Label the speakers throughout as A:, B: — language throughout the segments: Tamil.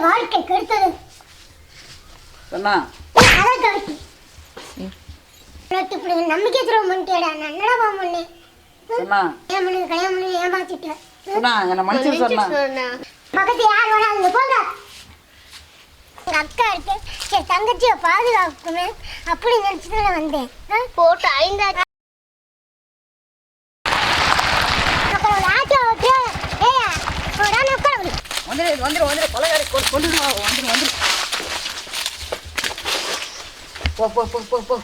A: வாழ்க்கை கெடுத்தது.
B: சொன்னா.
A: அதை கவட்டி இப்படி நம்பிக்கை துரோகம் பண்ணிட்டேடா நான் என்னடா பண்ணேன்?
B: சொன்னா.
A: கல்யாணம் பண்ணி கல்யாணம் பண்ணி ஏமாத்திட்டேன்.
B: சொன்னா என்னை மன்னிச்சு சொன்னா.
A: பக்கத்து யார் போங்க. அக்கா இருக்கு. சரி தங்கச்சியை பாதுகாக்குமே அப்படி நினைச்சு தான் வந்தேன். ஆ?
C: போட்டு ஐந்தா
B: வந்துடு வந்துடு வந்துடு கொலைகாரி கொ- கொண்டுடு வா வந்துடு வந்துடு போ போ போ போ போ.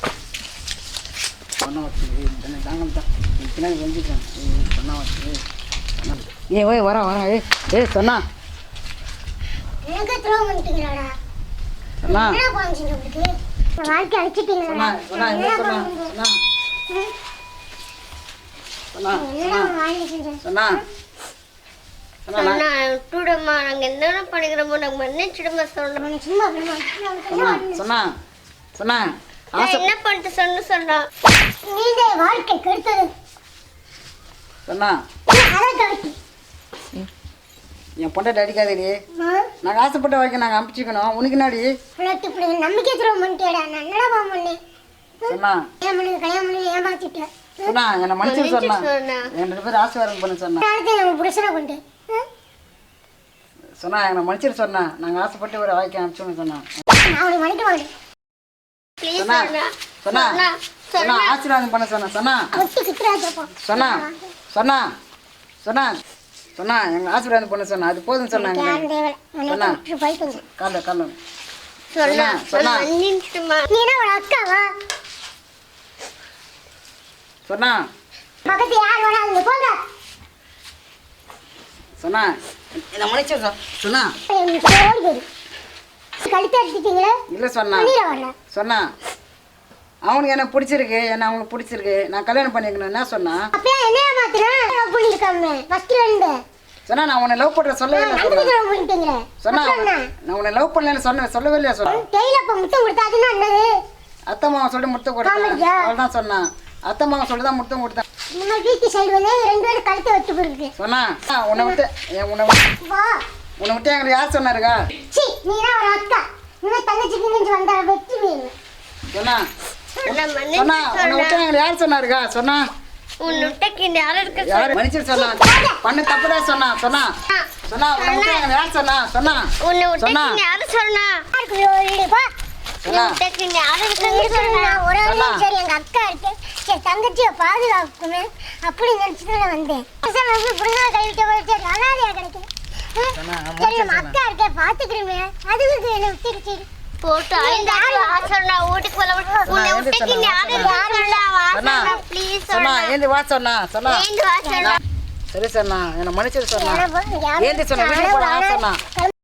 B: சொன்னா வச்சு என்ன தாங்க தான். பின்னாடி வந்துட்டேன் சொன்னா வச்சு ஏ ஓய் ஏ ஏ
A: வாழ்க்கை அழிச்சிட்டீங்களா
B: சொன்னா. சொன்னா என்ன சொன்னா சொன்னா
C: விட்டுடுமா நாங்க என்ன பண்ணிக்கிறோமோ நாங்க மன்னிச்சிடுமா சொல்றோம்
A: சும்மா
B: சொன்னா சொன்னா ஆசை
C: என்ன பண்ணிட்டு சொன்னு சொன்னா.
A: நீங்க வாழ்க்கை கெடுத்தது.
B: சொன்னா என் பொண்டாட்டி அடிக்காதடி நாங்கள் ஆசைப்பட்ட வரைக்கும் நாங்கள் அனுப்பிச்சிக்கணும். உனக்கு நாடி
A: நம்பிக்கை துரோகம் பண்ணிட்டேடா நான் என்னடா பண்ணேன்?
B: சொன்னா.
A: கல்யாணம் பண்ணி கல்யாணம் பண்ணி ஏமாத்திட்டேன்
B: சொன்னா என்னை மனுஷன் சொன்னா. என் ரெண்டு பேரும் ஆசீர்வாதம் பண்ண சொன்னா.
A: நாளைக்கு நம்ம புருஷனை கொண்டு?
B: சொன்னா என்னை மனுஷன் சொன்னா. நாங்கள் ஆசைப்பட்டு ஒரு வாய்க்கு அனுப்பிச்சோன்னு சொன்னா.
A: நான் அவனை. மன்னிக்க மாட்டேன்
C: ப்ளீஸ்
B: சொன்னா
C: சொன்னா.
B: ஆசீர்வாதம் பண்ண சொன்னா சொன்னா. சொன்னா சொன்னா சொன்னா சொன்னா எங்களை ஆசீர்வாதம் பண்ண சொன்னா. அது போதும் சொன்னாங்க சொன்னா. காலைல காலைல.
C: சொன்னா
B: சொன்னா.
C: மன்னிச்சிடுமா.
A: நீ என்ன ஒரு அக்காவா?
B: சொன்னா. சொன்னா. மனுஷன் சொன்னா.
A: கழுத்தை எடுத்துட்டீங்களே
B: இல்லை சொன்னா. சொன்னா. அவனுக்கு என்ன பிடிச்சிருக்கு? என்ன அவனுக்கு பிடிச்சிருக்கு? நான் கல்யாணம் பண்ணிக்கணும் என்ன சொன்னா?
A: அப்பயே என்னைய மாத்திரம் லவ்
B: சொன்னா நான் உன்னை லவ் பண்ற சொல்லவே இல்லை சொன்னா? நான் உன்னை லவ் பண்ணலன்னு சொன்ன சொல்லவே இல்லையா சொன்னா?
A: டெய்லர் அப்ப முத்தம் கொடுத்தாதுன்னா என்னது?
B: அத்தை மாமா சொல்லி முத்தம்
A: காமெடியா?
B: அவள் தான் சொன்னான் அத்தை மாமா சொல்லி தான் முத்தம் கொடுத்தேன்
A: மாதிரி வீட்டு சைடு வந்து ரெண்டு பேரும் கழுத்தை வெட்டு போயிருக்கு
B: சொன்னா உன்னை விட்டு என் உன்னை விட்டு-
A: வா.
B: உன்னை விட்டு எங்களுக்கு யார் சொன்னாருக்கா
A: சி நீ தான் ஒரு அக்கா. இன்னும் தங்கச்சிக்கு நெஞ்சு வந்தா வெற்றி வேணும்
B: சொன்னா
C: சொன்னா
B: உன்னை
C: சொன்னா.
B: விட்டு எங்களுக்கு யார் சொன்னாருக்கா சொன்னா? யாரு மனுஷன் சொன்னா? பண்ண தப்புதான் சொன்னா சொன்னா. சொன்னா உன்னை விட்டு யார் சொன்னா? சொன்னா.
C: உன்னை
B: சொன்னா.
C: விட்டக்கு யாரும் சொன்னா?
A: ஒரு. சரி எங்க அக்கா இருக்கு. சரி தங்கச்சியை பாதுகாக்குமே அப்படி நினைச்சு தான் வந்தேன் வந்து புருஷனை கைவிட்ட போய் சரி அனாதையா கிடைக்கும் சரி நம்ம. அக்கா இருக்கே பாத்துக்கிறோமே. அதுக்கு என்ன விட்டுருச்சு
C: போட்டு ஐந்தாறு வா சொன்னா வீட்டுக்கு போல உன்னை விட்டக்கு யாரும்
B: சொன்னா.
C: சொன்னா வா
B: சொன்னா.
C: ப்ளீஸ்
B: சொன்னா.
C: சொன்னா
B: ஏந்தி வா சொன்னா சொன்னா.
C: ஏந்து வா சொன்னா.
B: சரி சொன்னா. என்ன மனுஷன் சொன்னா. ஏந்தி சொன்னா வீட்டுக்கு